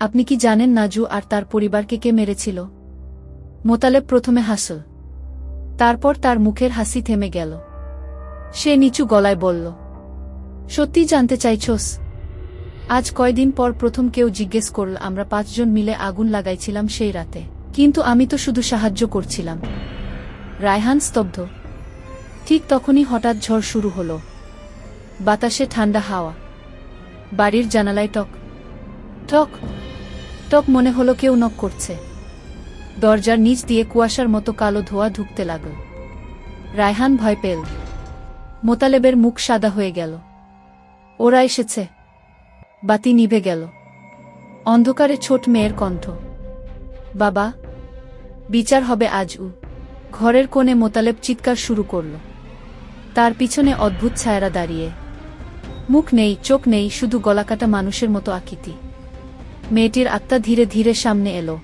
আপনি কি জানেন নাজু আর তার পরিবারকে কে মেরেছিল? মোতালেব প্রথমে হাসল। তারপর তার মুখের হাসি থেমে গেল। সে নিচু গলায় বলল, সত্যি জানতে চাইছস? আজ কয়দিন পর প্রথম কেউ জিজ্ঞেস করল, আমরা পাঁচজন মিলে আগুন লাগাইছিলাম সেই রাতে। কিন্তু আমি তো শুধু সাহায্য করছিলাম রায়হান স্তব্ধ। ঠিক তখনই হঠাৎ ঝড় শুরু হলো। বাতাসে ঠান্ডা হাওয়া। বাড়ির জানালায় টক। টক টক মনে হলো কেউ নক করছে। দরজার নিচ দিয়ে কুয়াশার মতো কালো ধোয়া ঢুকতে লাগল। রায়হান ভয় পেল। মোতালেবের মুখ সাদা হয়ে গেল। ওরা এসেছে। বাতি নিভে গেল। অন্ধকারে ছোট মেয়ের কণ্ঠ। বাবা, বিচার হবে আজ উ। ঘরের কোণে মোতালেব চিৎকার শুরু করল। তার পিছনে অদ্ভুত ছায়ারা দাঁড়িয়ে। মুখ নেই, চোখ নেই, শুধু গলাকাটা মানুষের মতো আকৃতি। মেয়েটির আত্মা ধীরে ধীরে সামনে এলো।